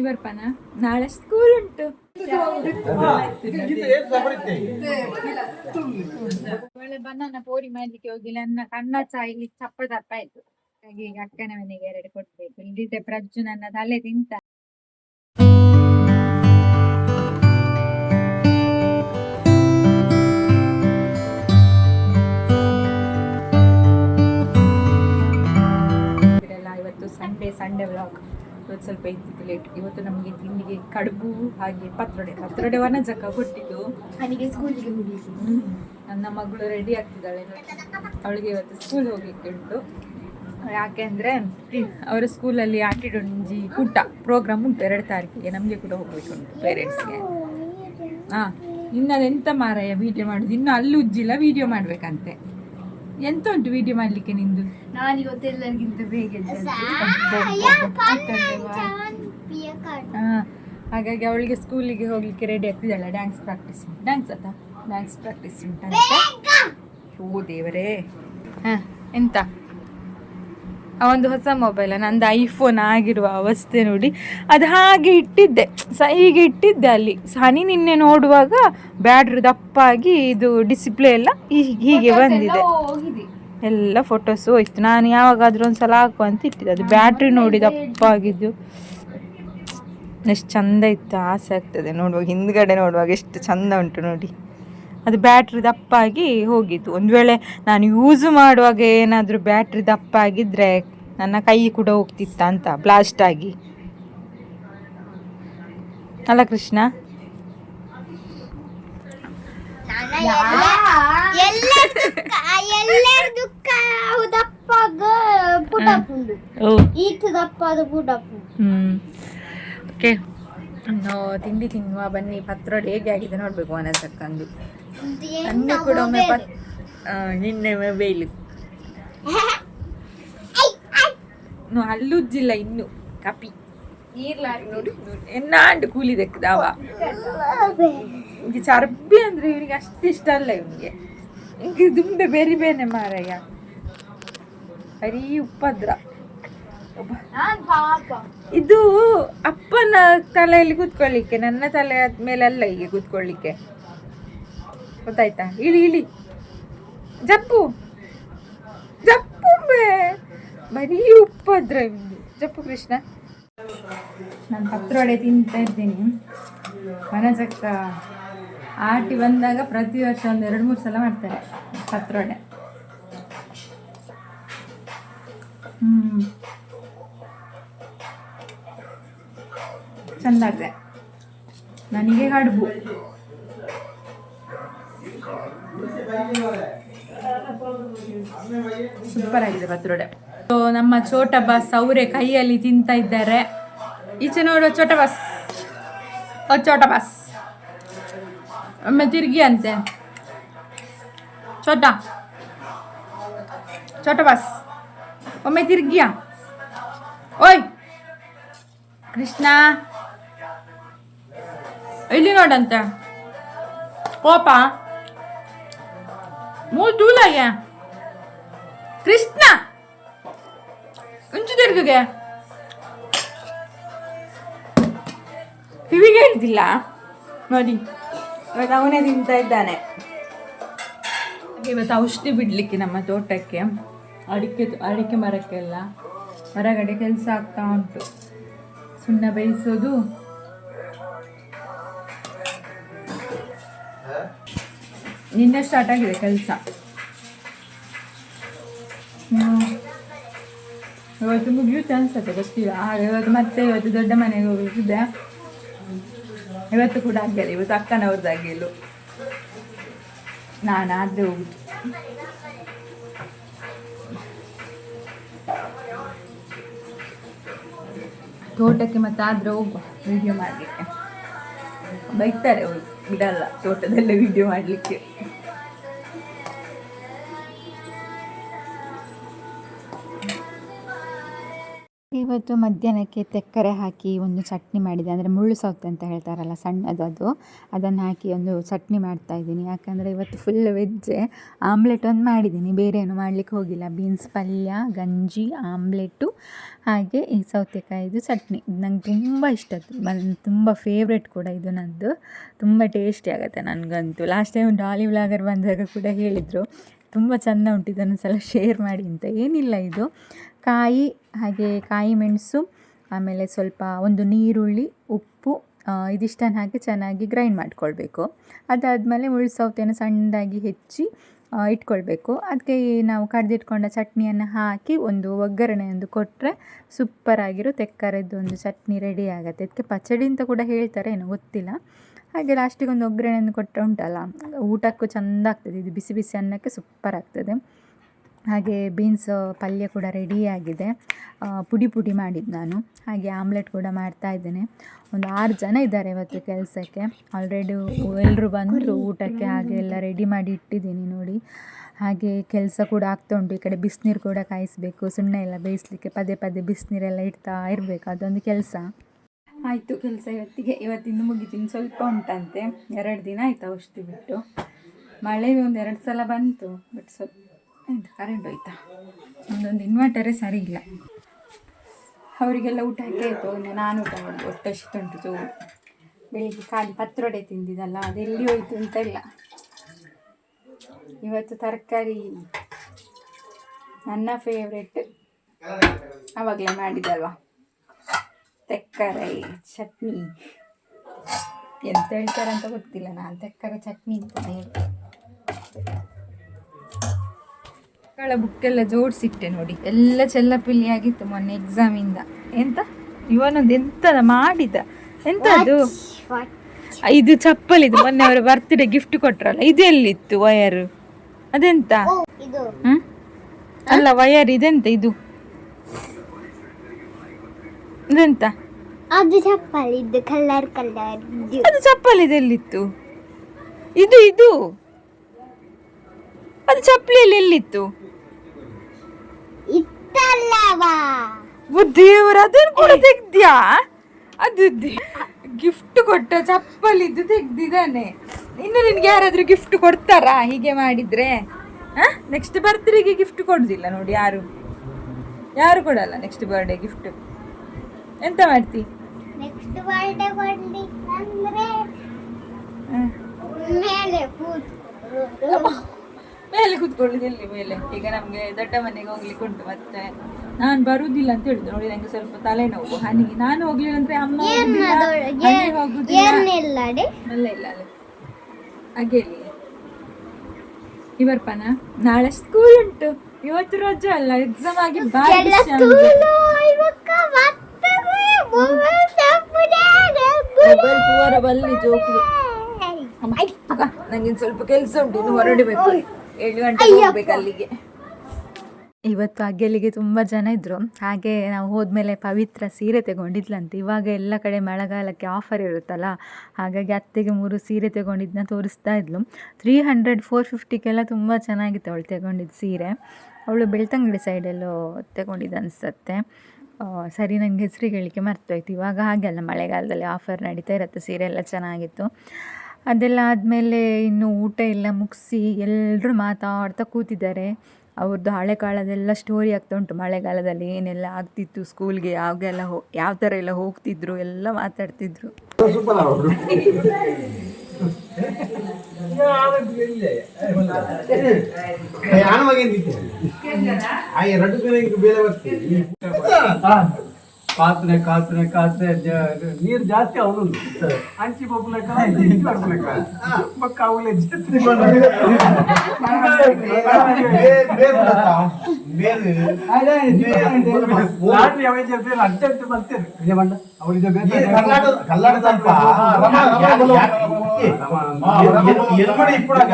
ಶಿವರ್ಪನ ನಾಳೆ ಸ್ಕೂಲ್ ಉಂಟು. ಒಳ್ಳೆ ಬನಾನ ಪೋರಿ ಮಾಡ್ಲಿಕ್ಕೆ ಹೋಗಿ ನನ್ನ ಕಣ್ಣ ಇಲ್ಲಿ ಚಪ್ಪ ದಪ್ಪ ಆಯ್ತು. ಹಾಗೆ ಅಕ್ಕನ ಮನೆಗೆ ಎರಡು ಕೊಡ್ಬೇಕು. ಇಲ್ಲಿದ್ದೆ ಪ್ರಜ್ಜು ನನ್ನ ತಲೆ ತಿಂತ. ಸಂಡೇ ಸಂಡೇ ವ್ಲಾಗ್ ಇವತ್ತು ಸ್ವಲ್ಪ ಇದ್ದಿದ್ದು ಲೇಟ್ ಇವತ್ತು ನಮಗೆ ತಿಂಡಿಗೆ ಕಡುಬು ಹಾಗೆ ಪತ್ರೊಡೆ. ಪತ್ರೊಡೆ ವನಜಕ ಕೊಟ್ಟಿದ್ದು ನನಗೆ ಸ್ಕೂಲಿಗೆ ಹೋಗ್ಲಿಕ್ಕೆ. ನನ್ನ ಮಗಳು ರೆಡಿ ಆಗ್ತಿದ್ದಾಳೆ. ಅವಳಿಗೆ ಇವತ್ತು ಸ್ಕೂಲ್ ಹೋಗ್ಲಿಕ್ಕೆ ಉಂಟು. ಯಾಕೆಂದ್ರೆ ಅವರ ಸ್ಕೂಲಲ್ಲಿ ಆಟಿಡೊಂಜಿ ಊಟ ಪ್ರೋಗ್ರಾಮ್ ಉಂಟು ಎರಡು ತಾರೀಕಿಗೆ. ನಮಗೆ ಕೂಡ ಹೋಗ್ಬೇಕುಂಟು ಪೇರೆಂಟ್ಸ್ಗೆ ಹಾ. ಇನ್ನದೆಂತ ಮಾರಾಯ ವಿಡಿಯೋ ಮಾಡುದು? ಇನ್ನು ಅಲ್ಲಿ ಉಜ್ಜಿಲ್ಲ ವೀಡಿಯೋ ಮಾಡ್ಬೇಕಂತೆ. ಎಂತ ಉಂಟು ವಿಡಿಯೋ ಮಾಡ್ಲಿಕ್ಕೆ ನಿಂದು? ನಾನಿವತ್ತು ಎಲ್ಲರಿಗಿಂತ ಬೇಗ ಹಾಗಾಗಿ ಅವಳಿಗೆ ಸ್ಕೂಲಿಗೆ ಹೋಗ್ಲಿಕ್ಕೆ ರೆಡಿ ಆಗ್ತಿದ್ದಾಳೆ. ಡ್ಯಾನ್ಸ್ ಪ್ರಾಕ್ಟೀಸ್ ಡ್ಯಾನ್ಸ್ ಅತ್ತ ಡ್ಯಾನ್ಸ್ ಪ್ರಾಕ್ಟೀಸ್ ಉಂಟಂತೆ. ಓ ದೇವರೇ. ಹಾ ಎಂತ? ಒಂದು ಹೊಸ ಮೊಬೈಲ್ ನಂದು ಐಫೋನ್ ಆಗಿರುವ ಅವಸ್ಥೆ ನೋಡಿ ಅದು ಹಾಗೆ ಇಟ್ಟಿದ್ದೆ. ಸ ಹೀಗೆ ಇಟ್ಟಿದ್ದೆ ಅಲ್ಲಿ. ಹನಿ ನಿನ್ನೆ ನೋಡುವಾಗ ಬ್ಯಾಟ್ರಿ ದಪ್ಪಾಗಿ ಇದು ಡಿಸ್ಪ್ಲೇ ಎಲ್ಲ ಹೀಗೆ ಹೀಗೆ ಬಂದಿದೆ. ಎಲ್ಲ ಫೋಟೋಸ್ ಹೋಯ್ತು. ನಾನು ಯಾವಾಗಾದ್ರೂ ಒಂದ್ಸಲ ಹಾಕು ಅಂತ ಇಟ್ಟಿದ್ದೆ. ಅದು ಬ್ಯಾಟ್ರಿ ನೋಡಿ ದಪ್ಪಾಗಿದ್ದು. ಎಷ್ಟು ಚಂದ ಇತ್ತು ಆಸೆ ಆಗ್ತದೆ ನೋಡುವಾಗ. ಹಿಂದ್ಗಡೆ ನೋಡುವಾಗ ಎಷ್ಟು ಚಂದ ಉಂಟು ನೋಡಿ. ಅದು ಬ್ಯಾಟ್ರಿ ದಪ್ಪಾಗಿ ಹೋಗಿತ್ತು. ಒಂದು ವೇಳೆ ನಾನು ಯೂಸ್ ಮಾಡುವಾಗ ಏನಾದರೂ ಬ್ಯಾಟ್ರಿ ದಪ್ಪ ಆಗಿದ್ರೆ ನನ್ನ ಕೈ ಕೂಡ ಹೋಗ್ತಿತ್ತ ಅಂತ ಬ್ಲಾಸ್ಟ್ ಆಗಿ. ಅಲ್ಲ ಕೃಷ್ಣ? ಓಕೆ. ತಿಂಡಿ ತಿನ್ನುವ ಬನ್ನಿ. ಪತ್ರೊಡೆ ಹೇಗೆ ಆಗಿದೆ ನೋಡ್ಬೇಕು ಮನಸ್ಸಕ್ಕಂದು. ನನ್ಗೆ ಕೂಡ ಒಮ್ಮೆ ಪತ್ ನಿನ್ನೆ ಬೇಯ್ಲು ಇನ್ನು ಹಲ್ಲುಜ್ಜಿಲ್ಲ ಇನ್ನು, ಕಪಿ. ನೋಡಿ ಎನ್ನಾಂಡು ಕೂಲಿ ದೆಕ್ಕದವ ಈಗ ಚರ್ಬಿ ಅಂದ್ರೆ ಇವನಿಗೆ ಅಷ್ಟು ಇಷ್ಟ ಅಲ್ಲ ಇವನಿಗೆ. ಹಿಂಗೆ ದುಂಬೆ ಬೇರೆ ಬೇನೆ ಮಾರಯ್ಯ ಬರೀ ಉಪದ್ರ. ಇದು ಅಪ್ಪನ ತಲೆಯಲ್ಲಿ ಕೂತ್ಕೊಳ್ಳಿಕ್ಕೆ, ನನ್ನ ತಲೆ ಮೇಲೆ ಅಲ್ಲ ಹೀಗೆ ಕೂತ್ಕೊಳ್ಳಿಕ್ಕೆ. ಗೊತ್ತಾಯ್ತಾ? ಇಳಿ ಇಳಿ. ಜಪ್ಪು. ಜಪ್ಪು ಬರೀ ಇವ್ನ್ದು. ಜಪ್ಪು ಕೃಷ್ಣ. ನಾನು ಪತ್ರೊಡೆ ತಿಂತಾ ಇದ್ದೀನಿ ಮನಸಕ್ಕ ಆಟಿ ಬಂದಾಗ ಪ್ರತಿ ವರ್ಷ ಒಂದು ಎರಡು, ಮೂರು ಸಲ ಮಾಡ್ತಾರೆ ಪತ್ರೊಡೆ. ಹ್ಞೂ ಚಂದ ಆಗಿದೆ ನನಗೆ ಕಡುಬು ಸೂಪರ್ ಆಗಿದೆ ಬತ್ರೋಡೆ ಸೊ ನಮ್ಮ ಚೋಟ ಬಸ್ ಅವರೇ ಕೈಯಲ್ಲಿ ತಿಂತಾ ಇದ್ದಾರೆ. ಈಚೆ ನೋಡುವ ಚೋಟ ಬಸ್. ಓ ಚೋಟ ಬಸ್. ಒಮ್ಮೆ ತಿರುಗಿ ಅಂತೆ. ಚೋಟ ಚೋಟ ಬಸ್. ಒಮ್ಮೆ ತಿರುಗಿಯಾ? ಓಯ್! ಕೃಷ್ಣ. ಇಲ್ಲಿ ನೋಡಂತೆ. ಕೋಪ ಮೂರು ತೂಲಾಗೆ ಕೃಷ್ಣ. ಉಂಚು ತಿರುಗಿಗೆ ಕಿವಿಗೆ ಹೇಳ್ತಿಲ್ಲ ನೋಡಿ. ಇವತ್ತು ಅವನೇ ತಿಂತಾ ಇದ್ದಾನೆ. ಇವತ್ತು ಔಷಧಿ ಬಿಡಲಿಕ್ಕೆ ನಮ್ಮ ತೋಟಕ್ಕೆ. ಅಡಿಕೆ ಅಡಿಕೆ ಮರಕ್ಕೆಲ್ಲ ಹೊರಗಡೆ ಕೆಲಸ ಆಗ್ತಾ ಉಂಟು. ಸುಣ್ಣ ಬೇಯಿಸೋದು ನಿನ್ನೆ ಸ್ಟಾರ್ಟ್ ಆಗಿದೆ ಕೆಲಸ. ಇವತ್ತು ಮುಗಿಯುತ್ತೆ ಅನ್ಸುತ್ತೆ ಗೊತ್ತಿಲ್ಲ ಇವತ್ತು ಮತ್ತೆ ಇವತ್ತು ದೊಡ್ಡ ಮನೆಗೆ ಹೋಗಿದ್ದೆ ಇವತ್ತು ಕೂಡ ಆಗಿಲ್ಲ ಇವತ್ತು ಅಕ್ಕನವ್ರದ್ದಾಗಿಲ್ಲ ನಾನು ಆದರೆ ಹೋಗುದು. ತೋಟಕ್ಕೆ ಮತ್ತೆ ಆದ್ರೆ ಹೋಗುವ ವಿಡಿಯೋ ಮಾಡಲಿಕ್ಕೆ. ಬೈತಾರೆ ಅವ್ರು. ಬಿಡಲ್ಲ ತೋಟದಲ್ಲೇ ವಿಡಿಯೋ ಮಾಡಲಿಕ್ಕೆ ಇವತ್ತು ಮಧ್ಯಾಹ್ನಕ್ಕೆ ತೆಕ್ಕರೆ ಹಾಕಿ ಒಂದು ಚಟ್ನಿ ಮಾಡಿದೆ. ಅಂದರೆ ಮುಳ್ಳು ಸೌತೆ ಅಂತ ಹೇಳ್ತಾರಲ್ಲ ಸಣ್ಣದು ಅದು ಅದನ್ನು ಹಾಕಿ ಒಂದು ಚಟ್ನಿ ಮಾಡ್ತಾ ಇದ್ದೀನಿ. ಯಾಕಂದರೆ ಇವತ್ತು ಫುಲ್ ವೆಜ್ಜೆ ಆಮ್ಲೆಟ್ ಒಂದು ಮಾಡಿದ್ದೀನಿ. ಬೇರೆ ಏನು ಮಾಡಲಿಕ್ಕೆ ಹೋಗಿಲ್ಲ. ಬೀನ್ಸ್, ಪಲ್ಯ, ಗಂಜಿ ಆಮ್ಲೆಟ್ಟು ಹಾಗೆ ಈ ಸೌತೆಕಾಯಿದು ಚಟ್ನಿ. ನಂಗೆ ತುಂಬ ಇಷ್ಟ. ತುಂಬ ಫೇವ್ರೆಟ್ ಕೂಡ ಇದು ನನ್ನದು ತುಂಬ ಟೇಸ್ಟಿ ಆಗುತ್ತೆ ನನಗಂತೂ. ಲಾಸ್ಟ್ ಟೈಮ್ ಡಾಲಿ ವ್ಲಾಗರ್ ಬಂದಾಗ ಕೂಡ ಹೇಳಿದರು. ತುಂಬ ಚೆಂದ ಉಂಟು. ಇದನ್ನು ಸಲ ಶೇರ್ ಮಾಡಿ ಅಂತ. ಏನಿಲ್ಲ ಇದು. ಕಾಯಿ, ಹಾಗೆ ಕಾಯಿ ಮೆಣಸು, ಆಮೇಲೆ ಸ್ವಲ್ಪ ಒಂದು ನೀರುಳ್ಳಿ, ಉಪ್ಪು ಇದಿಷ್ಟನ್ನು ಹಾಕಿ ಚೆನ್ನಾಗಿ ಗ್ರೈಂಡ್ ಮಾಡ್ಕೊಳ್ಬೇಕು. ಅದಾದಮೇಲೆ ಮುಳ್ಳು ಸೌತೆಯನ್ನು ಸಣ್ಣದಾಗಿ ಹೆಚ್ಚಿ ಇಟ್ಕೊಳ್ಬೇಕು. ಅದಕ್ಕೆ ನಾವು ಕಡ್ದಿಟ್ಕೊಂಡ ಚಟ್ನಿಯನ್ನು ಹಾಕಿ ಒಂದು ಒಗ್ಗರಣೆ ಒಂದು ಕೊಟ್ಟರೆ ಸೂಪರಾಗಿರೋ ತೆಕ್ಕರದ್ದು ಒಂದು ಚಟ್ನಿ ರೆಡಿ ಆಗುತ್ತೆ. ಅದಕ್ಕೆ ಪಚಡಿ ಅಂತ ಕೂಡ ಹೇಳ್ತಾರೆ, ಏನೋ ಗೊತ್ತಿಲ್ಲ. ಹಾಗೆ ಲಾಸ್ಟಿಗೆ ಒಂದು ಒಗ್ಗರಣೆಯನ್ನು ಕೊಟ್ಟರೆ ಉಂಟಲ್ಲ, ಊಟಕ್ಕೂ ಚೆಂದ ಆಗ್ತದೆ. ಇದು ಬಿಸಿ ಬಿಸಿ ಅನ್ನಕ್ಕೆ ಸೂಪರ್ ಆಗ್ತದೆ. ಹಾಗೆ ಬೀನ್ಸ್ ಪಲ್ಯ ಕೂಡ ರೆಡಿಯಾಗಿದೆ ಪುಡಿ ಪುಡಿ ಮಾಡಿದ್ದು ನಾನು. ಹಾಗೆ ಆಮ್ಲೆಟ್ ಕೂಡ ಮಾಡ್ತಾ ಇದ್ದೇನೆ. ಒಂದು ಆರು ಜನ ಇದ್ದಾರೆ ಇವತ್ತು ಕೆಲಸಕ್ಕೆ. ಆಲ್ರೆಡಿ ಎಲ್ಲರೂ ಬಂದರು ಊಟಕ್ಕೆ, ಹಾಗೆ ಎಲ್ಲ ರೆಡಿ ಮಾಡಿ ಇಟ್ಟಿದ್ದೀನಿ ನೋಡಿ. ಹಾಗೆ ಕೆಲಸ ಕೂಡ ಆಗ್ತಾ ಉಂಟು. ಈ ಕಡೆ ಬಿಸಿನೀರು ಕೂಡ ಕಾಯಿಸಬೇಕು. ಸುಣ್ಣ ಎಲ್ಲ ಬೇಯಿಸಲಿಕ್ಕೆ ಪದೇ ಪದೇ ಬಿಸಿನೀರೆಲ್ಲ ಇಡ್ತಾ ಇರಬೇಕು. ಅದೊಂದು ಕೆಲಸ. ಆಯಿತು, ಕೆಲಸ ಇವತ್ತಿಗೆ. ಇವತ್ತಿಂದು ಮುಗಿತೀನಿ. ಸ್ವಲ್ಪ ಉಂಟಂತೆ. ಎರಡು ದಿನ ಆಯಿತು ಔಷಧಿ ಬಿಟ್ಟು. ಮಳೆ ಒಂದು ಎರಡು ಸಲ ಬಂತು ಬಟ್ ಸ್ವಲ್ಪ ಎಂತ ಕರೆಂಟ್ ಹೋಯ್ತಾ? ಒಂದೊಂದು ಇನ್ವರ್ಟರೇ ಸರಿ ಇಲ್ಲ. ಅವರಿಗೆಲ್ಲ ಊಟ ಹಾಕಿ ಇನ್ನು ನಾನು ಊಟ ಮಾಡೋದು ಹೊಟ್ಟೆ ಉಂಟು. ಬೆಳಿಗ್ಗೆ ಖಾಲಿ ಪತ್ರೊಡೆ ತಿಂದಿದ್ದಲ್ಲ, ಅದೆಲ್ಲಿ ಹೋಯ್ತು ಅಂತ ಇಲ್ಲ. ಇವತ್ತು ತರಕಾರಿ ನನ್ನ ಫೇವ್ರೆಟ್ ಆವಾಗಲೇ ಮಾಡಿದಲ್ವಾ ತೆಕ್ಕರೆ, ಚಟ್ನಿ. ಎಂತ ಹೇಳ್ತಾರೆ ಅಂತ ಗೊತ್ತಿಲ್ಲ. ನಾನು ತೆಕ್ಕರೆ, ಚಟ್ನಿ ಅಂತ ಹೇಳ್ತೆ ಮಕ್ಕಳ ಎಲ್ಲ ಜೋಡಿಸಿಟ್ಟೆ ನೋಡಿ. ಎಲ್ಲ ಚೆಲ್ಲಪಿಲ್ಲಿ ಆಗಿತ್ತು ಮೊನ್ನೆ ಎಕ್ಸಾಮ್ ಇಂದ. ಎಂತ? ಇವನೊಂದು ಎಂತ ಮಾಡಿದ? ಎಂತ ಅದು ಇದು ಚಪ್ಪಲ್ ಇದು ಮೊನ್ನೆ ಅವರ ಬರ್ತ್ಡೇ ಗಿಫ್ಟ್ ಕೊಟ್ರಲ್ಲ ಇದು ಎಲ್ಲಿತ್ತು ವಯರ್ ಅದೆಂತ? ಇದು. ಹ್ಮ್? ಅಲ್ಲ ವಯರ್ ಇದೆಂತ ಇದು? ಇದೆಂತ? ಅದು ಚಪ್ಪಲ್ ಇದು ಕಲರ್ ಕಲರ್ ಅದು ಚಪ್ಪಲಿ ಇದೆಲ್ಲಿತ್ತು ಇದು ಇದು. ಅದು ಚಪ್ಪಲಿಯಲ್ಲಿ ಎಲ್ಲಿತ್ತು? ದೇವರ ಅದನ್ನು ಕೂಡ ತೆಗ್ದ್ಯಾ? ಅದು ಗಿಫ್ಟ್ ಕೊಟ್ಟ ಚಪ್ಪಲಿದ್ದು ತೆಗ್ದಿದ್ದಾನೆ. ಇನ್ನು ನಿನ್ಗೆ ಯಾರಾದ್ರೂ ಗಿಫ್ಟ್ ಕೊಡ್ತಾರಾ ಹೀಗೆ ಮಾಡಿದ್ರೆ? ನೆಕ್ಸ್ಟ್ ಬರ್ತ್ಡೇಗೆ ಗಿಫ್ಟ್ ಕೊಡುದಿಲ್ಲ ನೋಡಿ ಯಾರು. ಯಾರು ಕೊಡಲ್ಲ ನೆಕ್ಸ್ಟ್ ಬರ್ಡೇ ಗಿಫ್ಟ್ ಎಂತ ಮಾಡ್ತಿ. ಮೇಲೆ. ಮೇಲೆ ಕುತ್ಕೊಳ್ಳುದು ಎಲ್ಲಿ ಮೇಲೆ? ಈಗ ನಮಗೆ ದೊಡ್ಡ ಮನೆಗೆ ಹೋಗ್ಲಿಕ್ಕೆ ಉಂಟು ಮತ್ತೆ ನಾನು ಬರುವುದಿಲ್ಲ ಅಂತ ಹೇಳಿದ್ರು. ನೋಡಿ ನಂಗೆ ಸ್ವಲ್ಪ ತಲೆನೋವು. ಹನಿಗೆ ನಾನು ಹೋಗ್ಲಿಲ್ಲ ಅಂದ್ರೆ ಅಮ್ಮ ಹೋಗುದಿಲ್ಲ, ಅಲ್ಲ ಇಲ್ಲ ಅಲ್ಲ. ಹಾಗೇಲಿ ಇವರ್ಪನ? ನಾಳೆ ಸ್ಕೂಲ್ ಉಂಟು. ಇವತ್ತು ರಜೆ ಅಲ್ಲ ಎಕ್ಸಾಮ್ ಆಗಿ ಬಾರಿ ಮೊಬೈಲ್ ತಪ್ಪುದಾಗೆ ಮೊಬೈಲ್ ಪೂರ ಬಲ್ಲಿ ಜೋಕ್ಲಿ. ಅಮ್ಮ, ತಗ, ನಂಗೆ ಸ್ವಲ್ಪ ಕೆಲಸ ಉಂಟು ಇನ್ನು ಹೊರಡಬೇಕು. ಏಳು ಗಂಟೆಗೆ ಹೋಗ್ಬೇಕು ಅಲ್ಲಿಗೆ. ಇವತ್ತು ಅಗ್ಗೆಲಿಗೆ ತುಂಬ ಜನ ಇದ್ದರು ಹಾಗೆ ನಾವು ಹೋದ್ಮೇಲೆ ಪವಿತ್ರ ಸೀರೆ ತಗೊಂಡಿದ್ಲಂತೆ. ಇವಾಗ ಎಲ್ಲ ಕಡೆ ಮಳೆಗಾಲಕ್ಕೆ ಆಫರ್ ಇರುತ್ತಲ್ಲ ಹಾಗಾಗಿ ಅತ್ತೆಗೆ ಮೂರು ಸೀರೆ ತಗೊಂಡಿದ್ದನ್ನ ತೋರಿಸ್ತಾ ಇದ್ಲು. ತ್ರೀ ಹಂಡ್ರೆಡ್ ಫೋರ್ ಫಿಫ್ಟಿಗೆಲ್ಲ ತುಂಬ ಚೆನ್ನಾಗಿತ್ತು ಅವಳು ತೆಗೊಂಡಿದ್ದು ಸೀರೆ. ಅವಳು ಬೆಳ್ತಂಗಡಿ ಸೈಡಲ್ಲೂ ತಗೊಂಡಿದ್ದು ಅನಿಸುತ್ತೆ. ಸರಿ ನನಗೆ ಹೆಸರಿಗೆ ಹೇಳಿಕೆ ಮರ್ತೋಯ್ತು. ಇವಾಗ ಹಾಗೆಲ್ಲ ಮಳೆಗಾಲದಲ್ಲಿ ಆಫರ್ ನಡೀತಾ ಇರುತ್ತೆ ಸೀರೆ ಎಲ್ಲ ಚೆನ್ನಾಗಿತ್ತು. ಅದೆಲ್ಲ ಆದಮೇಲೆ ಇನ್ನು ಊಟ ಎಲ್ಲ ಮುಗಿಸಿ ಎಲ್ಲರೂ ಮಾತಾಡ್ತಾ ಕೂತಿದ್ದಾರೆ. ಅವ್ರದ್ದು ಹಳೆ ಕಾಲದೆಲ್ಲ ಸ್ಟೋರಿ ಆಗ್ತಾ ಉಂಟು. ಮಳೆಗಾಲದಲ್ಲಿ ಏನೆಲ್ಲ ಆಗ್ತಿತ್ತು ಸ್ಕೂಲ್ಗೆ ಯಾವಾಗೆಲ್ಲ ಹೋ ಯಾವ ಥರ ಎಲ್ಲ ಹೋಗ್ತಿದ್ರು ಎಲ್ಲ ಮಾತಾಡ್ತಿದ್ರು. ಕಾತ್ರೆ ಕಾತ್ರೆ ಕಾತ್ರೆ ನೀರು ಜಾಸ್ತಿ ಅವನು ಅಂಚಿ ಬೊಬ್ಬಲೆಕ್ಕ ಇಂಚಿ ಬಡ್ಬಲೆಕ್ಕ ಮಕ್ಕ ఎల్లుడు ఇప్పుడక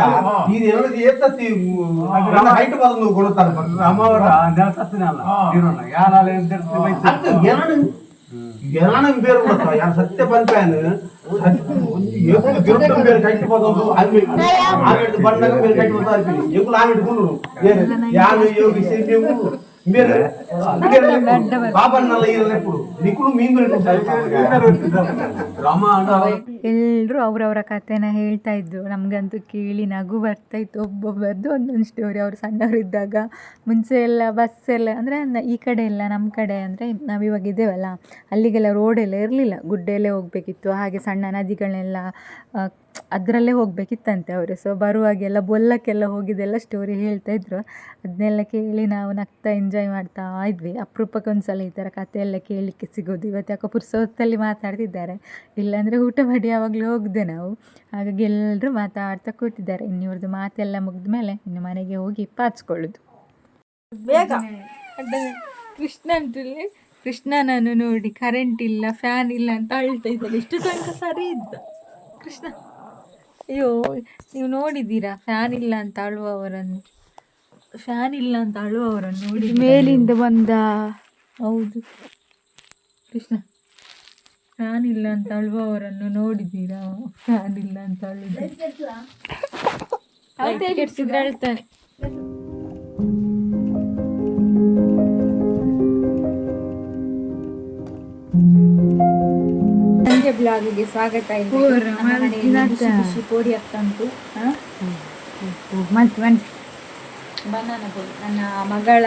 నేను ఎల్లుడు ఏ తత్తి హైట్ పదం నువ్వు కొడతాను అమ్మవారు నెల తత్తి నెల ఎల్లుడు ఎల్లం పేరు కొడతావు? యాన సత్య పంపాను ఎప్పుడు గిరుటం పేరు కట్టి పోతావు అది ఆమె పండగ పేరు ಎಲ್ಲರೂ ಅವರವರ ಕಥೆನ ಹೇಳ್ತಾ ಇದ್ರು. ನಮಗಂತೂ ಕೇಳಿ ನಗು ಬರ್ತಾ ಇತ್ತು ಒಬ್ಬೊಬ್ಬರದ್ದು ಒಂದೊಂದು ಸ್ಟೋರಿ ಅವ್ರು ಸಣ್ಣವರಿದ್ದಾಗ ಮುಂಚೆ ಎಲ್ಲ ಬಸ್ ಎಲ್ಲ ಅಂದರೆ ಈ ಕಡೆ ಎಲ್ಲ ನಮ್ಮ ಕಡೆ ಅಂದರೆ ಇವಾಗ ಇದ್ದೇವಲ್ಲ ಅಲ್ಲಿಗೆಲ್ಲ ರೋಡೆಲ್ಲ ಇರಲಿಲ್ಲ. ಗುಡ್ಡೆಯಲ್ಲೇ ಹೋಗಬೇಕಿತ್ತು. ಹಾಗೆ ಸಣ್ಣ ನದಿಗಳನ್ನೆಲ್ಲ ಅದರಲ್ಲೇ ಹೋಗಬೇಕಿತ್ತಂತೆ ಅವರು. ಸೊ ಬರುವಾಗೆಲ್ಲ ಬೊಲ್ಲಕ್ಕೆಲ್ಲ ಹೋಗಿದ್ದೆಲ್ಲ ಸ್ಟೋರಿ ಹೇಳ್ತಾ ಇದ್ರು. ಅದನ್ನೆಲ್ಲ ಕೇಳಿ ನಾವು ನಗ್ತಾ ಎಂಜಾಯ್ ಮಾಡ್ತಾ ಇದ್ವಿ. ಅಪರೂಪಕ್ಕೆ ಒಂದ್ಸಲ ಈ ಥರ ಕಥೆ ಎಲ್ಲ ಕೇಳಲಿಕ್ಕೆ ಸಿಗೋದು. ಇವತ್ತು ಯಾಕೋ ಪುರ್ಸೊತ್ತಲ್ಲಿ ಮಾತಾಡ್ತಿದ್ದಾರೆ. ಇಲ್ಲಾಂದರೆ ಊಟ ಮಾಡಿ ಯಾವಾಗಲೂ ಹೋಗಿದೆ ನಾವು. ಹಾಗಾಗಿ ಎಲ್ಲರೂ ಮಾತಾಡ್ತಾ ಕೂತಿದ್ದಾರೆ. ಇನ್ನು ಇವ್ರದ್ದು ಮಾತೆಲ್ಲ ಮುಗಿದ ಮೇಲೆ ಇನ್ನು ಮನೆಗೆ ಹೋಗಿ ಪಾಚ್ಕೊಳ್ಳೋದು ಬೇಗ. ಕೃಷ್ಣ ಅಂತಲ್ಲಿ ಕೃಷ್ಣನನ್ನು ನೋಡಿ ಕರೆಂಟ್ ಇಲ್ಲ ಫ್ಯಾನ್ ಇಲ್ಲ ಅಂತ ಅಳ್ತಾ ಇದ್ದಾರೆ ಇಷ್ಟು ತನಕ ಸರಿ ಇದ್ದ. ಕೃಷ್ಣ. ಅಯ್ಯೋ ನೀವು ನೋಡಿದ್ದೀರಾ? ಫ್ಯಾನ್ ಇಲ್ಲ ಅಂತ ಅಳುವವರನ್ನು. ಫ್ಯಾನ್ ಇಲ್ಲ ಅಂತ ಅಳುವವರನ್ನು ನೋಡಿ ಮೇಲಿಂದ ಬಂದ. ಹೌದು. ಕೃಷ್ಣ ಫ್ಯಾನ್ ಇಲ್ಲ ಅಂತ ಅಳುವವರನ್ನು ನೋಡಿದ್ದೀರಾ? ಫ್ಯಾನ್ ಇಲ್ಲ ಅಂತ ಅಳುದು. ಹೇಳ್ತಾರೆ. ಅಳ್ತಾನೆ ಸಂಜೆ ಬ್ಲಾಗಿಗೆ ಸ್ವಾಗತ ಇದೆ. ನಮ್ಮ ಮನೆಯಲ್ಲಿ ಬಿಸಿ ಬಿಸಿ ಪೋಡಿ ಆಗ್ತಾ ಉಂಟು ಮತ್ತೆ ಬನ್ನಿ ಬನಾನ ಪೋಡಿ ನನ್ನ ಮಗಳ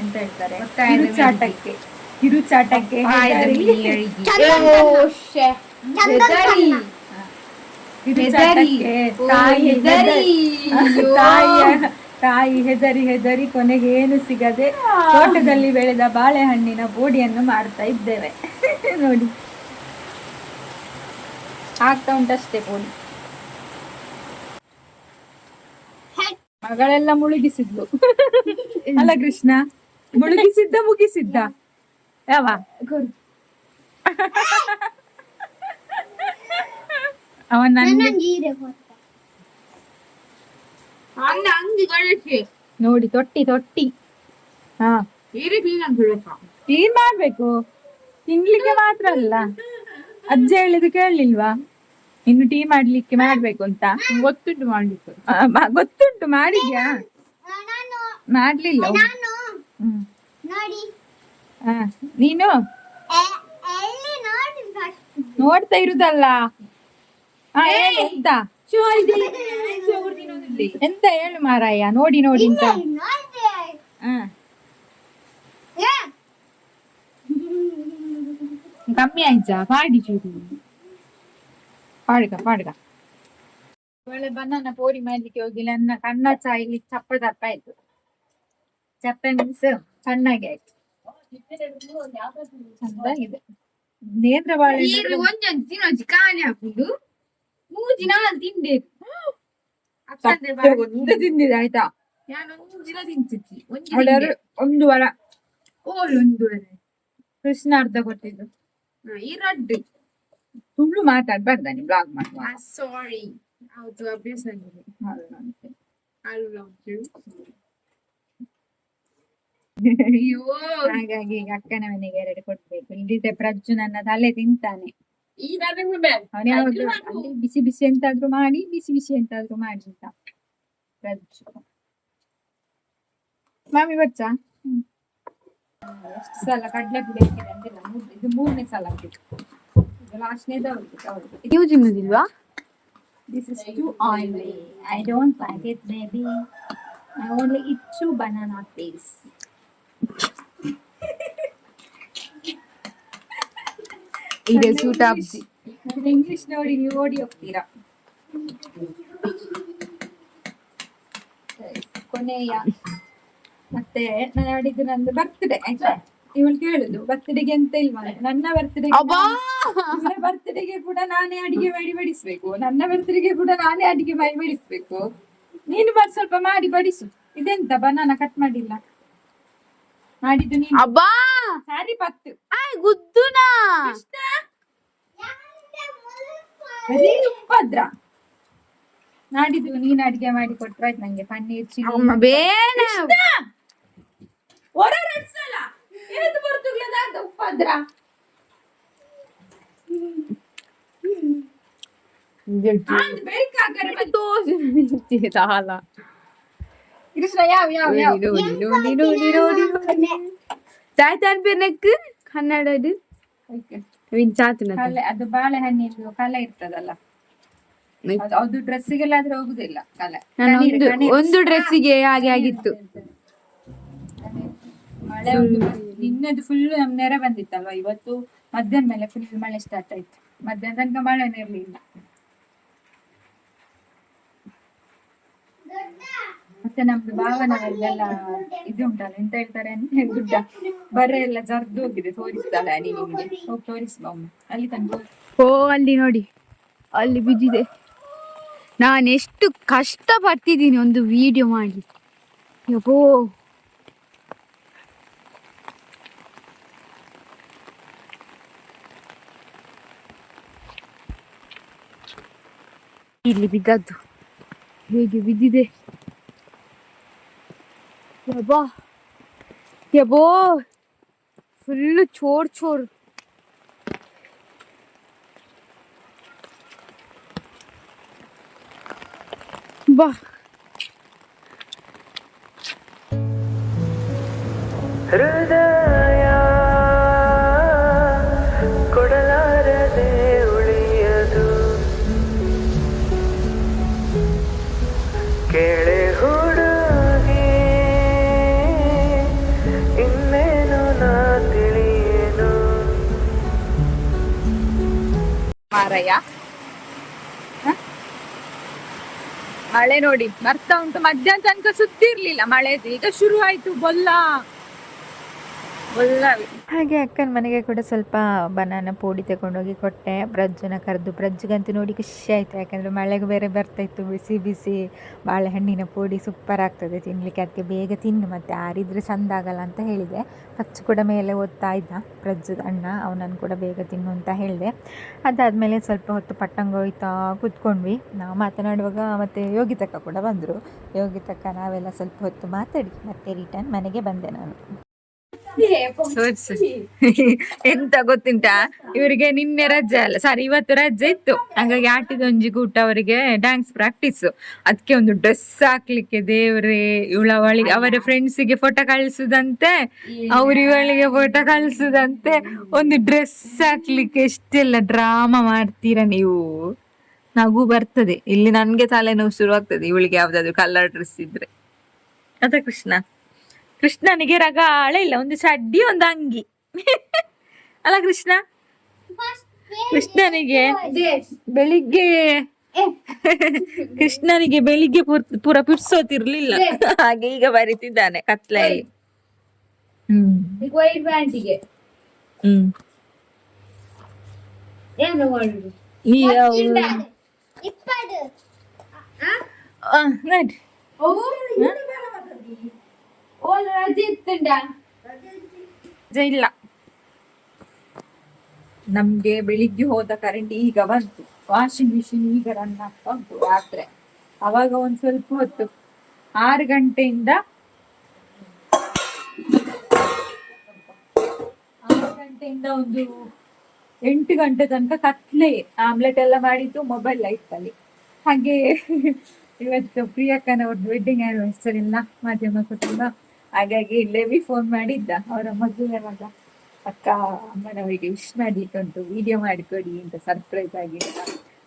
ಎಂತ ಹೇಳ್ತಾರೆ? ಕಿರುಚಾಟಕ್ಕೆ. ಕಿರುಚಾಟಕ್ಕೆ ಹೆದರಿ- ಹೆದರಿ. ಕಿರುಚಾಟಕ್ಕೆ ತಾಯಿ ಹೆದರಿ- ತಾಯಿಯ ತಾಯಿ ಹೆದರಿ ಹೆದರಿ ಕೊನೆಗೆ ಏನು ಸಿಗದೆ ತೋಟದಲ್ಲಿ ಬೆಳೆದ ಬಾಳೆಹಣ್ಣಿನ ಬೋಡಿಯನ್ನು ಮಾಡ್ತಾ ಇದ್ದೇವೆ. ನೋಡಿ. ಆಗ್ತಾ ಉಂಟಷ್ಟೇ ಪೋಲಿ ಮಗಳೆಲ್ಲ ಮುಳುಗಿಸಿದ್ಲು. ಅಲ್ಲ ಕೃಷ್ಣ ಮುಳುಗಿಸಿದ್ದ ಮುಗಿಸಿದ್ದ. ಯಾವ? ಕೊಟ್ಟ ನೋಡಿ ತೊಟ್ಟಿ ತೊಟ್ಟಿ. ಹಾ. ಕ್ಲೀನ್ ಮಾಡ್ಬೇಕು? ತಿನ್ಲಿಕ್ಕೆ ಮಾತ್ರ ಅಲ್ಲ. ಅಜ್ಜ ಹೇಳಿದ್ದು ಕೇಳಲಿಲ್ವಾ? ಇನ್ನು ಟೀ ಮಾಡ್ಲಿಕ್ಕೆ ಮಾಡ್ಬೇಕು ಅಂತ? ಗೊತ್ತುಂಟು ಮಾಡ್ಲಿಕ್ಕೆ. ಗೊತ್ತುಂಟು ಮಾಡಿದ್ಯಾ? ಮಾಡ್ಲಿಲ್ಲ. ನಾನು ಹ್ಮ್. ನೋಡಿ. ಹಾ ನೀನು? ಎ- ಎಲ್ಲಿ ನೋಡಿ first. ನೋಡ್ತಾ ಇರುದಲ್ಲ. ಆ, ಹೇಳು ಎಂತ? ಎಂತ ಹೇಳು ಮಾರಾಯ? ನೋಡಿ ನೋಡಿ ಅಂತ. ನೋಡ್ದೆ. ಹಾ ಏ, ಕಮ್ಮಿ ಆಯ್ತಾ ಪಾಡಿ ಚೂರು ಪಾಡ್ಗ ಪಾಡ್ಗ ಒಳ್ಳೆ ಬನಾನ ಪೋರಿ ಮಾಡ್ಲಿಕ್ಕೆ ಹೋಗಿ ನನ್ನ ಕಣ್ಣ ಚಾಯ್ಲಿ ಚಪ್ಪ ದಪ್ಪ ಆಯ್ತು ಚಪ್ಪ ಮೀನ್ಸ್ ಸಣ್ಣಗೆ ಆಯ್ತು ಚಂದಾಗಿದೆ ನೇಂದ್ರ ಬಾಳೆ ಒಂದೊಂದು ತಿನ್ನೋಜಿ ಖಾಲಿ ಹಾಕುದು ಮೂರು ದಿನ ತಿಂದೆ ಒಂದು ತಿಂದಿದೆ ಆಯ್ತಾ ನಾನು ಒಂದು ದಿನ ತಿಂತಿದ್ದಿ ಒಂದು ಅವಳು ಎರಡು- ಒಂದು ವಾರ ಓಲ್ ಒಂದು ಕೃಷ್ಣ ಅರ್ಧ ಕೊಟ್ಟಿದ್ದು ಈ ತುಳು ಸುಳ್ಳು ಮಾತಾಡ್ಬಾರ್ದ ನೀವು ಬ್ಲಾಗ್ ಮಾಡುವ ಸಾರಿ ಹೌದು ಅಭ್ಯಾಸ ಆಗಿದೆ. ಅಲ್ಲ ಅಯ್ಯೋ. ಹಾಗಾಗಿ ಈಗ ಅಕ್ಕನ ಮನೆಗೆ ಎರಡು ಕೊಡ್ಬೇಕು. ಇಲ್ಲದಿದ್ರೆ ಪ್ರಜ್ಜು ನನ್ನ ತಲೆ ತಿಂತಾನೆ. ಈ ನನಗೆ ಬೇಡ. ಯಾವಾಗ್ಲೂ ಅಲ್ಲಿ ಬಿಸಿ ಬಿಸಿ ಎಂತಾದ್ರೂ ಮಾಡಿ ಬಿಸಿ ಬಿಸಿ ಎಂತಾದ್ರೂ ಮಾಡಿ ಅಂತ ಪ್ರಜ್ಜು. ಮಾಮಿ ಬಚ್ಚ? ಎಷ್ಟು ಸಲ ಕಡ್ಲೆ ಪುಡಿ ಹಾಕಿದೆ ಅಂತಿಲ್ಲ ಮೂರ್- ಇದು ಮೂರನೇ ಸಲ ಹಾಕಿದ್ದು ಇದು ಲಾಸ್ಟ್ನೇದು ಅವ್ರಿಗೆ ಅವ್ರಿಗೆ ನೀವು ತಿನ್ನುದಿಲ್ವಾ This is too oily. I don't like it, baby. I only eat two banana. ಇದೆ ಸೂಟ್ ಅಬ್ಜಿ ಇಂಗ್ಲಿಷ್ ನೋಡಿ ನೀವು ಓಡಿ ಹೋಗ್ತೀರಾ ಕೊನೆಯ ಮತ್ತೆ ನಾಡಿದ್ದು ನಂದು ಬರ್ತ್ಡೇ ಆಯ್ತಾ? ಇವಳು ಕೇಳುದು ಬರ್ತ್ಡೇಗೆ ಎಂತ ಇಲ್ವಾ. ನನ್ನ ಬರ್ತ್ಡೇ ಬರ್ತ್ಡೇಗೆ ಕೂಡ ನಾನೇ ಅಡಿಗೆ ಮಾಡಿ ಬಡಿಸ್ಬೇಕು. ನನ್ನ ಬರ್ತ್ಡೇಗೆ ಕೂಡ ನಾನೇ ಅಡಿಗೆ ಮಾಡಿ ಬಡಿಸ್ಬೇಕು. ನೀನು ಬರ್ ಸ್ವಲ್ಪ ಮಾಡಿ ಬಡಿಸು. ಇದೆಂತ ಬನಾನ ಕಟ್ ಮಾಡಿಲ್ಲ? ಮಾಡಿದ್ದು ನೀನು. ಅಬ್ಬಾ! ಸಾರಿ ಪತ್ತು. ಗುದ್ದುನಾ? ಬರೀ ಉಪದ್ರ ನಾಡಿದ್ದು ನೀನ್ ಅಡಿಗೆ ಮಾಡಿ ಕೊಟ್ರಾಯ್ತು ನಂಗೆ ಪನ್ನೀರ್ ಚಿಲ್ಲಿ. ಬೇಡ ಹೊರ ನಡ್ಸಲ್ಲ ಏದು ಬರ್ತುಗ್ಲದಾದ ಉಪದ್ರ ಆಯ್ತು ಬೇಕಾಗರೆ ತೋರಿಸಿ ಸಾಲ ಕೃಷ್ಣ ಯಾವ ಯಾವ ಯಾವ ನೋಡಿ ನೋಡಿ ನೋಡಿ ನೋಡಿ ನೋಡಿ ಚಾಯ್ತಾನ್ ಪೇರ್ನಕ್ ಕನ್ನಡ ವಿನ್ ಚಾತನ ಕಲೆ ಅದು ಬಾಳೆಹಣ್ಣಿಂದು ಕಲೆ ಇರ್ತದಲ್ಲ ಅದು ಅದು ಡ್ರೆಸ್ಸಿಗೆಲ್ಲ ಆದ್ರೆ ಹೋಗುದಿಲ್ಲ ಕಲೆ ನಾನು ಕಣೀರು, ಒಂದು ಕಣೀರು. ಒಂದು ಡ್ರೆಸ್ಸಿಗೆ ಹಾಗೆ ಆಗಿತ್ತು. ಮಳೆ ಒಂದು ನಿನ್ನೆದು ಫುಲ್ ನಮ್ ನೆರೆ ಬಂದಿತ್ತಲ್ವಾ? ಇವತ್ತು ಮಧ್ಯಾಹ್ನ ಮೇಲೆ ಫುಲ್ ಮಳೆ ಸ್ಟಾರ್ಟ್ ಆಯ್ತು. ಮಧ್ಯಾಹ್ನ ತನಕ ಮಳೆನೇ ಇರ್ಲಿಲ್ಲ. ಮತ್ತೆ ನಮ್ದು ಭಾವನವರಿಗೆಲ್ಲ ಇದು ಉಂಟಲ್ಲ ಎಂತ ಹೇಳ್ತಾರೆ ಅಂದ್ರೆ ಗುಡ್ಡ ಬರ್ರೆ ಎಲ್ಲ ಜರ್ದು ಹೋಗಿದೆ ತೋರಿಸ್ತಾಳೆ ಅನಿ ನಿಮ್ಗೆ. ಹೋಗಿ ತೋರಿಸ್ಬಾ ಒಮ್ಮೆ. ಅಲ್ಲಿ ತನಕ ಓ ಅಲ್ಲಿ ನೋಡಿ. ಅಲ್ಲಿ ಬಿದ್ದಿದೆ. ನಾನು ಎಷ್ಟು ಕಷ್ಟ ಪಡ್ತಿದ್ದೀನಿ ಒಂದು ವಿಡಿಯೋ ಮಾಡಿ. ಯಪ್ಪೋ ಇಲ್ಲಿ ಬಿದ್ದದ್ದು ಹೇಗೆ ಬಿದ್ದಿದೆ ಯಬ್ಬಾ ಯಬ್ಬೋ ಫುಲ್ಲು ಚೋರ್ ಚೋರ್ ಬಾ ಹೃದಯ ಮಳೆ ನೋಡಿ ಬರ್ತಾ ಉಂಟು. ಮಧ್ಯಾಹ್ನ ತನಕ ಸುದ್ದಿ ಇರ್ಲಿಲ್ಲ. ಮಳೆದು ಈಗ ಶುರು ಆಯ್ತು ಬೊಲ್ಲ. ಹಾಗೆ ಅಕ್ಕನ ಮನೆಗೆ ಕೂಡ ಸ್ವಲ್ಪ ಬನಾನ ಪೋಡಿ ತಗೊಂಡೋಗಿ ಕೊಟ್ಟೆ. ಪ್ರಜ್ಜನ ಕರೆದು ಪ್ರಜ್ಜಗಂತೂ ನೋಡಿ ಖುಷಿ ಆಯಿತು. ಯಾಕಂದರೆ ಮಳೆಗೆ ಬೇರೆ ಬರ್ತಾಯಿತ್ತು ಬಿಸಿ ಬಿಸಿ ಬಾಳೆಹಣ್ಣಿನ ಪೋಡಿ ಸೂಪರ್ ಆಗ್ತದೆ ತಿನ್ನಲಿಕ್ಕೆ ಅದಕ್ಕೆ ಬೇಗ ತಿನ್ನು ಮತ್ತು ಆರಿದ್ರೆ ಚಂದ ಆಗಲ್ಲ ಅಂತ ಹೇಳಿದೆ. ಪ್ರಜ್ಜು ಕೂಡ ಮೇಲೆ ಓದ್ತಾ ಇದ್ದ ಪ್ರಜ್ಜದ ಅಣ್ಣ. ಅವನನ್ನು ಕೂಡ ಬೇಗ ತಿನ್ನು ಅಂತ ಹೇಳಿದೆ. ಅದಾದಮೇಲೆ ಸ್ವಲ್ಪ ಹೊತ್ತು ಪಟ್ಟಂಗ ಹೋಯ್ತಾ ಕೂತ್ಕೊಂಡ್ವಿ. ನಾವು ಮಾತನಾಡುವಾಗ ಮತ್ತೆ ಯೋಗಿತಕ್ಕ ಕೂಡ ಬಂದರು. ಯೋಗಿತಕ್ಕ, ನಾವೆಲ್ಲ ಸ್ವಲ್ಪ ಹೊತ್ತು ಮಾತಾಡಿ. ಮತ್ತೆ ರಿಟರ್ನ್ ಮನೆಗೆ ಬಂದೆ ನಾನು. ಎಂತ ಗೊತ್ತುಂಟಾ? ಇವರಿಗೆ ನಿನ್ನೆ ರಜೆ ಅಲ್ಲ. ಸರಿ ಇವತ್ತು ರಜೆ ಇತ್ತು. ಹಾಗಾಗಿ ಆಟಿದೊಂಜಿ ಕೂಟ ಅವರಿಗೆ ಡ್ಯಾನ್ಸ್ ಪ್ರಾಕ್ಟೀಸ್ ಅದಕ್ಕೆ ಒಂದು ಡ್ರೆಸ್ ಹಾಕ್ಲಿಕ್ಕೆ ದೇವ್ರೆ ಇವಳ ಅವಳಿಗೆ ಅವರ ಫ್ರೆಂಡ್ಸಿಗೆ ಫೋಟೋ ಕಳಿಸುದಂತೆ ಅವ್ರ ಇವಳಿಗೆ ಫೋಟೋ ಕಳಿಸುದಂತೆ ಒಂದು ಡ್ರೆಸ್ ಹಾಕ್ಲಿಕ್ಕೆ ಎಷ್ಟೆಲ್ಲ ಡ್ರಾಮಾ ಮಾಡ್ತೀರಾ ನೀವು? ನಗು ಬರ್ತದೆ. ಇಲ್ಲಿ ನನ್ಗೆ ತಲೆನೋವು ಶುರು ಆಗ್ತದೆ ಇವಳಿಗೆ ಯಾವ್ದಾದ್ರು ಕಲರ್ ಡ್ರೆಸ್ ಇದ್ರೆ. ಅದ ಕೃಷ್ಣ ಕೃಷ್ಣನಿಗೆ ರಗಾಳೆ ಇಲ್ಲ ಒಂದು ಚಡ್ಡಿ ಒಂದು ಅಂಗಿ. ಅಲ್ಲ ಕೃಷ್ಣ? ಕೃಷ್ಣನಿಗೆ ಬೆಳಿಗ್ಗೆ ಕೃಷ್ಣನಿಗೆ ಬೆಳಿಗ್ಗೆ ಪೂರ್- ಪೂರ ಪುರ್ಸೋತಿರ್ಲಿಲ್ಲ. ಹಾಗೆ ಈಗ ಬರೀತಿದ್ದಾನೆ ಕತ್ಲೆಯಲ್ಲಿ ಹ್ಮ್. ಹ್ಮ್ ಇಲ್ಲ ನಮ್ಗೆ ಬೆಳಿಗ್ಗೆ ಹೋದ ಕರೆಂಟ್ ಈಗ ಬಂತು ವಾಷಿಂಗ್ ಮಿಷಿನ್ ಈಗ ರನ್ ಆಗ್ತಾ ರಾತ್ರಿ ಅವಾಗ ಒಂದ್ ಸ್ವಲ್ಪ ಹೊತ್ತು ಆರು ಗಂಟೆಯಿಂದ ಆರು ಗಂಟೆಯಿಂದ ಒಂದು ಎಂಟು ಗಂಟೆ ತನಕ ಕತ್ಲೆ ಆಮ್ಲೆಟ್ ಎಲ್ಲ ಮಾಡಿದ್ದು ಮೊಬೈಲ್ ಲೈಟ್ ಅಲ್ಲಿ ಹಾಗೆ ಇವತ್ತು ಪ್ರಿಯಕ್ಕನವ್ರದ್ದು ವೆಡ್ಡಿಂಗ್ ಆನಿವರ್ಸರಿ ಇಲ್ಲ ಮಾಧ್ಯಮ ಕುಟುಂಬ ಹಾಗಾಗಿ ಲೇವಿ ಫೋನ್ ಮಾಡಿದ್ದ. ಅವರ ಮದುವೆ ಮಗ. ಅಕ್ಕ ಅಮ್ಮನವರಿಗೆ ವಿಶ್ ಉಂಟು ವಿಡಿಯೋ ಮಾಡಿಕೊಡಿ ಅಂತ ಸರ್ಪ್ರೈಸ್ ಆಗಿ.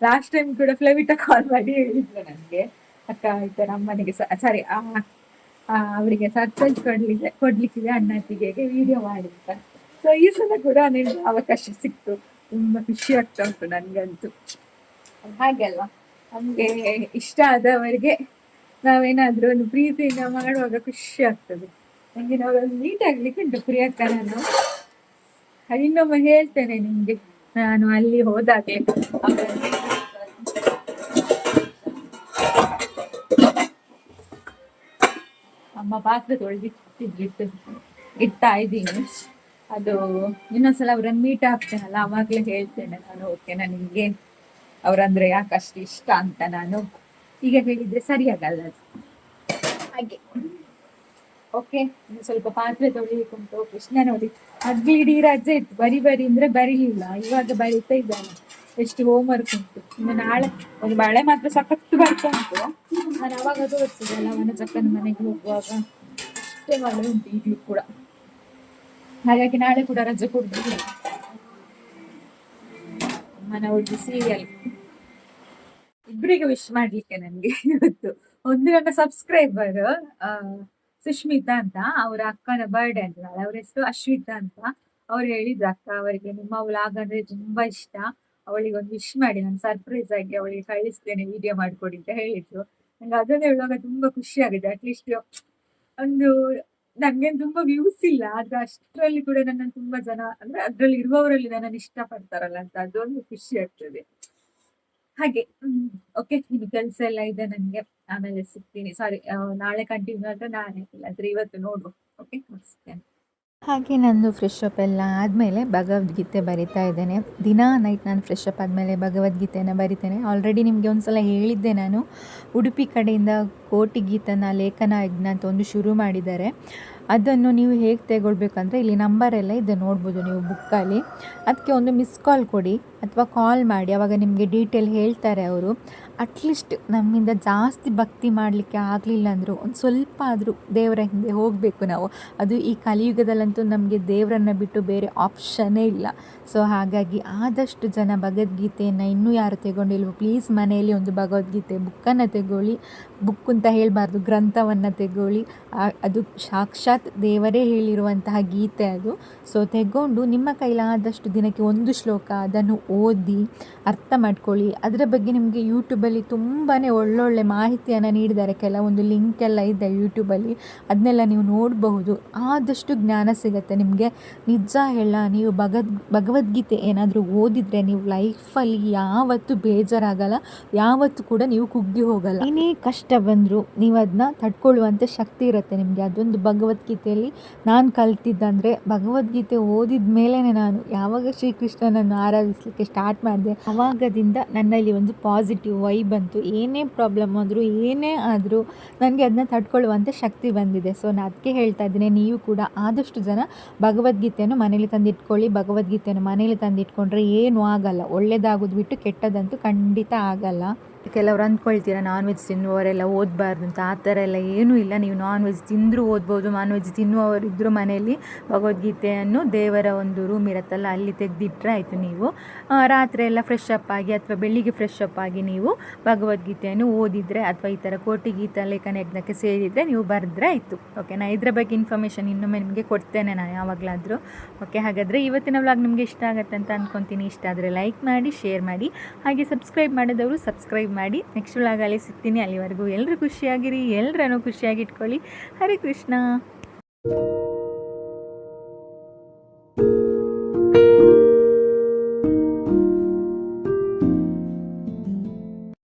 ಲಾಸ್ಟ್ ಟೈಮ್ ಕೂಡ ಫ್ಲವಿಟ ಕಾಲ್ ಮಾಡಿ ಹೇಳಿದ್ರು ನನಗೆ. ಅಕ್ಕ, ಈ ಥರ ಅಮ್ಮನಿಗೆ ಸಾರಿ ಅವರಿಗೆ ಸರ್ಪ್ರೈಸ್ ಕೊಡ್ಲಿಕ್ಕೆ, ಕೊಡ್ಲಿಕ್ಕಿದೆ ತಿಗೆಗೆ ವಿಡಿಯೋ ಮಾಡಿ ಅಂತ. ಸೊ ಈ ಸಲ ಕೂಡ ನನಗೆ ಅವಕಾಶ ಸಿಕ್ತು. ತುಂಬಾ ಖುಷಿ ಆಗ್ತಾ ಉಂಟು ನನಗಂತೂ. ಹಾಗೆ ಅಲ್ವಾ? ನಮ್ಗೆ ಇಷ್ಟ ಆದವರಿಗೆ ನಾವೇನಾದರೂ ಒಂದು ಪ್ರೀತಿಯಿಂದ ಮಾಡುವಾಗ ಖುಷಿ ಆಗ್ತದೆ. ನಂಗೆ ನಾವು ಮೀಟ್ ಉಂಟು ಪ್ರಿಯಕ್ಕ ನಾನು ಇನ್ನೊಮ್ಮೆ ಹೇಳ್ತೇನೆ ನಿಮ್ಗೆ. ನಾನು ಅಲ್ಲಿ ಹೋದಾಗೆ. ಅಮ್ಮ ಪಾತ್ರ ತೊಳೆದಿಟ್ಟಿದ್ರಿಟ್ಟು ಇಡ್ತಾ ಇದ್ದೀನಿ. ಅದು ಇನ್ನೊಂದ್ಸಲ ಅವ್ರನ್ನ ಮೀಟ್ ಆಗ್ತೇನಲ್ಲ, ಅವಾಗ್ಲೇ ಹೇಳ್ತೇನೆ ನಾನು ಓಕೆನಾ ನಿಮ್ಗೆ ಅವರಂದ್ರೆ ಯಾಕಷ್ಟು ಇಷ್ಟ ಅಂತ ನಾನು. ಈಗ ಹೇಳಿದ್ರೆ ಸರಿಯಾಗಲ್ಲ ಅದು. ಹಾಗೆ. ಓಕೆ ಸ್ವಲ್ಪ ಪಾತ್ರೆ ತೊಳಿಲಿಕ್ಕೆ ಉಂಟು ಕೃಷ್ಣ ನೋಡಿ ಅಗ್ಲಿಡೀ ರಜೆ ಇತ್ತು. ಬರಿ ಬರಿ ಅಂದ್ರೆ ಬರೀಲಿಲ್ಲ. ಇವಾಗ ಬರೀತಾ ಇದ್ದಾನೆ. ಎಷ್ಟು ಹೋಮ್ ವರ್ಕ್ ಉಂಟು. ಇನ್ನು ನಾಳೆ ಒಂದು ಮಳೆ ಮಾತ್ರ ಸಖತ್ತು ಬರ್ತಾ ಉಂಟು. ನಾನು ಅವಾಗ ತೋರಿಸಿದೆ ಅವನ ಚಕ್ಕನ ಮನೆಗೆ ಹೋಗುವಾಗ. ಅಷ್ಟೇ ಮಳೆ ಉಂಟು ಈಗಲೂ ಕೂಡ. ಹಾಗಾಗಿ ನಾಳೆ ಕೂಡ ರಜೆ ಕೊಡ್ಬೇಕು ಮನ ಒಳ್ಳೆ ಸೀರಿಯಲ್ ಇಬ್ಬರಿಗೆ ವಿಶ್ ಮಾಡ್ಲಿಕ್ಕೆ ನನ್ಗೆ ಇವತ್ತು ಒಂದು ನನ್ನ ಸಬ್ಸ್ಕ್ರೈಬರ್ ಸುಷ್ಮಿತಾ ಅಂತ, ಅವ್ರ ಅಕ್ಕನ ಬರ್ಡೇ ಅಂತ ಅವ್ರ ಹೆಸರು ಅಶ್ವಿತಾ ಅಂತ ಅವ್ರು ಹೇಳಿದ್ರು ಅಕ್ಕ ಅವರಿಗೆ. ನಿಮ್ಮ ವ್ಲಾಗ್ ಅಂದ್ರೆ ತುಂಬಾ ಇಷ್ಟ. ಅವಳಿಗೆ ಒಂದು ವಿಶ್ ಮಾಡಿ ನಾನು ಸರ್ಪ್ರೈಸ್ ಆಗಿ ಅವಳಿಗೆ ಕಳಿಸ್ತೇನೆ ವಿಡಿಯೋ ಮಾಡ್ಕೊಡಿ ಅಂತ ಹೇಳಿದ್ರು. ನಂಗೆ ಅದನ್ನ ಹೇಳುವಾಗ ತುಂಬಾ ಖುಷಿ ಆಗಿದೆ ಅಟ್ಲೀಸ್ಟ್ ಒಂದು ನನ್ಗೆ ತುಂಬಾ ವ್ಯೂಸ್ ಇಲ್ಲ, ಆದ್ರೆ ಅಷ್ಟರಲ್ಲಿ ಕೂಡ ನನ್ನ ತುಂಬಾ ಜನ, ಅಂದ್ರೆ ಅದ್ರಲ್ಲಿ ಇರುವವರಲ್ಲಿ ನನ್ನನ್ನು ಇಷ್ಟಪಡ್ತಾರಲ್ಲ ಅಂತ ಅದೊಂದು ಖುಷಿ ಆಗ್ತದೆ. ಹಾಗೆ ಓಕೆ ನಿಮ್ ಕೆಲಸ ಎಲ್ಲ ಇದೆ ನನಗೆ ಆಮೇಲೆ ಸಿಗ್ತೀನಿ. ಸಾರಿ ನಾಳೆ ಕಂಟಿನ್ಯೂ ಆದ್ರೆ ನಾಳೆ ಇಲ್ಲಾಂದ್ರೆ ಇವತ್ತು ನೋಡುವ. ಓಕೆ ಮುಗಿಸ್ತೇನೆ. ಹಾಗೆ ನಂದು ಫ್ರೆಶ್ ಅಪ್ ಎಲ್ಲ ಆದಮೇಲೆ ಭಗವದ್ಗೀತೆ ಬರಿತಾ ಇದ್ದೇನೆ. ದಿನಾ ನೈಟ್ ನಾನು ಫ್ರೆಶ್ ಅಪ್ ಆದಮೇಲೆ ಭಗವದ್ಗೀತೆಯನ್ನು ಬರಿತೇನೆ. ಆಲ್ರೆಡಿ ನಿಮಗೆ ಒಂದು ಸಲ ಹೇಳಿದ್ದೆ ನಾನು. ಉಡುಪಿ ಕಡೆಯಿಂದ ಕೋಟಿ ಗೀತನ ಲೇಖನ, ಯಜ್ಞ ಅಂತ ಒಂದು ಶುರು ಮಾಡಿದ್ದಾರೆ. ಅದನ್ನು ನೀವು ಹೇಗೆ ತಗೊಳ್ಬೇಕಂದ್ರೆ, ಇಲ್ಲಿ ನಂಬರೆಲ್ಲ ಇದೆ, ನೋಡ್ಬೋದು ನೀವು ಬುಕ್ಕಲ್ಲಿ ಅದಕ್ಕೆ ಒಂದು ಮಿಸ್ ಕಾಲ್ ಕೊಡಿ, ಅಥವಾ ಕಾಲ್ ಮಾಡಿ. ಅವಾಗ ನಿಮಗೆ ಡೀಟೇಲ್ ಹೇಳ್ತಾರೆ ಅವರು. ಅಟ್ಲೀಸ್ಟ್ ನಮ್ಮಿಂದ ಜಾಸ್ತಿ ಭಕ್ತಿ ಮಾಡಲಿಕ್ಕೆ ಆಗಲಿಲ್ಲ ಅಂದರೂ, ಒಂದು ಸ್ವಲ್ಪ ಆದರೂ ದೇವರ ಹಿಂದೆ ಹೋಗಬೇಕು ನಾವು. ಅದು ಈ ಕಲಿಯುಗದಲ್ಲಂತೂ ನಮಗೆ ದೇವರನ್ನು ಬಿಟ್ಟು ಬೇರೆ ಆಪ್ಷನ್ನೇ ಇಲ್ಲ. ಸೊ ಹಾಗಾಗಿ ಆದಷ್ಟು ಜನ ಭಗವದ್ಗೀತೆಯನ್ನು ಇನ್ನೂ ಯಾರು ತೆಗೊಂಡಿಲ್ವೋ ಪ್ಲೀಸ್ ಮನೆಯಲ್ಲಿ ಒಂದು ಭಗವದ್ಗೀತೆ ಬುಕ್ಕನ್ನು ತೆಗೊಳ್ಳಿ. ಬುಕ್ ಅಂತ ಹೇಳಬಾರ್ದು, ಗ್ರಂಥವನ್ನು ತೆಗೊಳ್ಳಿ. ಅದು ಸಾಕ್ಷಾತ್ ದೇವರೇ ಹೇಳಿರುವಂತಹ ಗೀತೆ ಅದು. ಸೊ ತೆಗೊಂಡು ನಿಮ್ಮ ಕೈಲಾದಷ್ಟು ದಿನಕ್ಕೆ ಒಂದು ಶ್ಲೋಕ ಅದನ್ನು ಓದಿ, ಅರ್ಥ ಮಾಡ್ಕೊಳ್ಳಿ. ಅದರ ಬಗ್ಗೆ ನಿಮಗೆ ಯೂಟ್ಯೂಬಲ್ಲಿ ತುಂಬಾ ಒಳ್ಳೊಳ್ಳೆ ಮಾಹಿತಿಯನ್ನು ನೀಡಿದ್ದಾರೆ. ಕೆಲವೊಂದು ಲಿಂಕ್ ಎಲ್ಲ ಇದೆ ಯೂಟ್ಯೂಬಲ್ಲಿ ಅದನ್ನೆಲ್ಲ ನೀವು ನೋಡಬಹುದು. ಆದಷ್ಟು ಜ್ಞಾನ ಸಿಗುತ್ತೆ ನಿಮಗೆ. ನಿಜ ಹೇಳ, ನೀವು ಭಗದ್, ಭಗವದ್ಗೀತೆ ಏನಾದರೂ ಓದಿದರೆ ನೀವು ಲೈಫಲ್ಲಿ ಯಾವತ್ತೂ ಬೇಜಾರಾಗಲ್ಲ. ಯಾವತ್ತೂ ಕೂಡ ನೀವು ಕುಗ್ಗಿ ಹೋಗಲ್ಲ. ಏನೇ ಕಷ್ಟ ಬಂದರೂ, ನೀವು ಅದನ್ನ ತಡ್ಕೊಳ್ಳುವಂಥ ಶಕ್ತಿ ಇರುತ್ತೆ ನಿಮಗೆ. ಅದೊಂದು ಭಗವದ್ಗೀತೆಯಲ್ಲಿ ನಾನು ಕಲ್ತಿದ್ದಂದರೆ, ಭಗವದ್ಗೀತೆ ಓದಿದ ಮೇಲೇ ನಾನು ಯಾವಾಗ ಶ್ರೀಕೃಷ್ಣನನ್ನು ಆರಾಧಿಸಲಿಕ್ಕೆ ಸ್ಟಾರ್ಟ್ ಮಾಡಿದೆ ಆವಾಗದಿಂದ ನನ್ನಲ್ಲಿ ಒಂದು ಪಾಸಿಟಿವ್ ವೈ ಬಂತು. ಏನೇ ಪ್ರಾಬ್ಲಮ್ ಆದರೂ, ಏನೇ ಆದರೂ ನನಗೆ ಅದನ್ನ ತಡ್ಕೊಳ್ಳುವಂಥ ಶಕ್ತಿ ಬಂದಿದೆ. ಸೊ ನಾನು ಅದಕ್ಕೆ ಹೇಳ್ತಾ ಇದ್ದೀನಿ, ನೀವು ಕೂಡ ಆದಷ್ಟು ಜನ ಭಗವದ್ಗೀತೆಯನ್ನು ಮನೇಲಿ ತಂದಿಟ್ಕೊಳ್ಳಿ. ಭಗವದ್ಗೀತೆಯನ್ನು ಮನೇಲಿ ತಂದಿಟ್ಕೊಂಡ್ರೆ ಏನೂ ಆಗಲ್ಲ. ಒಳ್ಳೆಯದಾಗೋದು ಬಿಟ್ಟು ಕೆಟ್ಟದಂತೂ ಖಂಡಿತ ಆಗಲ್ಲ. ಕೆಲವ್ರು ಅಂದ್ಕೊಳ್ತೀರ ನಾನ್ ವೆಜ್ ತಿನ್ನುವರೆಲ್ಲ ಓದಬಾರ್ದು ಅಂತ. ಆ ಥರ ಎಲ್ಲ ಏನೂ ಇಲ್ಲ. ನೀವು ನಾನ್ ವೆಜ್ ತಿಂದರೂ ಓದ್ಬೋದು ನಾನ್ ವೆಜ್ ತಿನ್ನುವವರು ಇದ್ದರೂ ಮನೆಯಲ್ಲಿ ಭಗವದ್ಗೀತೆಯನ್ನು ದೇವರ ಒಂದು ರೂಮ್ ಇರುತ್ತಲ್ಲ, ಅಲ್ಲಿ ತೆಗೆದಿಟ್ಟರೆ ಆಯಿತು ನೀವು. ರಾತ್ರಿ ಎಲ್ಲ ಫ್ರೆಶ್ ಅಪ್ ಆಗಿ ಅಥವಾ ಬೆಳಿಗ್ಗೆ ಫ್ರೆಶ್ ಅಪ್ ಆಗಿ ನೀವು ಭಗವದ್ಗೀತೆಯನ್ನು ಓದಿದರೆ ಅಥವಾ ಈ ಥರ ಕೋಟಿ ಗೀತ ಲೇಖನ ಯಜ್ಞಕ್ಕೆ ಸೇರಿದರೆ ನೀವು ಬರೆದ್ರೆ ಆಯಿತು. ಓಕೆ ನಾ ಇದ್ರ ಬಗ್ಗೆ ಇನ್ಫಾರ್ಮೇಷನ್ ಇನ್ನೊಮ್ಮೆ ನಿಮಗೆ ಕೊಡ್ತೇನೆ ನಾನು ಯಾವಾಗಲಾದರೂ. ಓಕೆ ಹಾಗಾದರೆ ಇವತ್ತಿನ ವ್ಲಾಗ್ ನಿಮಗೆ ಇಷ್ಟ ಆಗುತ್ತೆ ಅಂತ ಅಂದ್ಕೊತೀನಿ ಇಷ್ಟ ಆದರೆ ಲೈಕ್ ಮಾಡಿ ಶೇರ್ ಮಾಡಿ. ಹಾಗೆ ಸಬ್ಸ್ಕ್ರೈಬ್ ಮಾಡಿದವರು ಸಬ್ಸ್ಕ್ರೈಬ್ ಮಾಡಿ ನೆಕ್ಸ್ಟ್ ವ್ಲಾಗಲ್ಲಿ ಸಿಗ್ತೀನಿ. ಅಲ್ಲಿವರೆಗೂ ಎಲ್ಲರೂ ಖುಷಿಯಾಗಿರಿ ಎಲ್ಲರನ್ನೂ ಖುಷಿಯಾಗಿ ಇಟ್ಕೊಳ್ಳಿ. ಹರೇ ಕೃಷ್ಣ.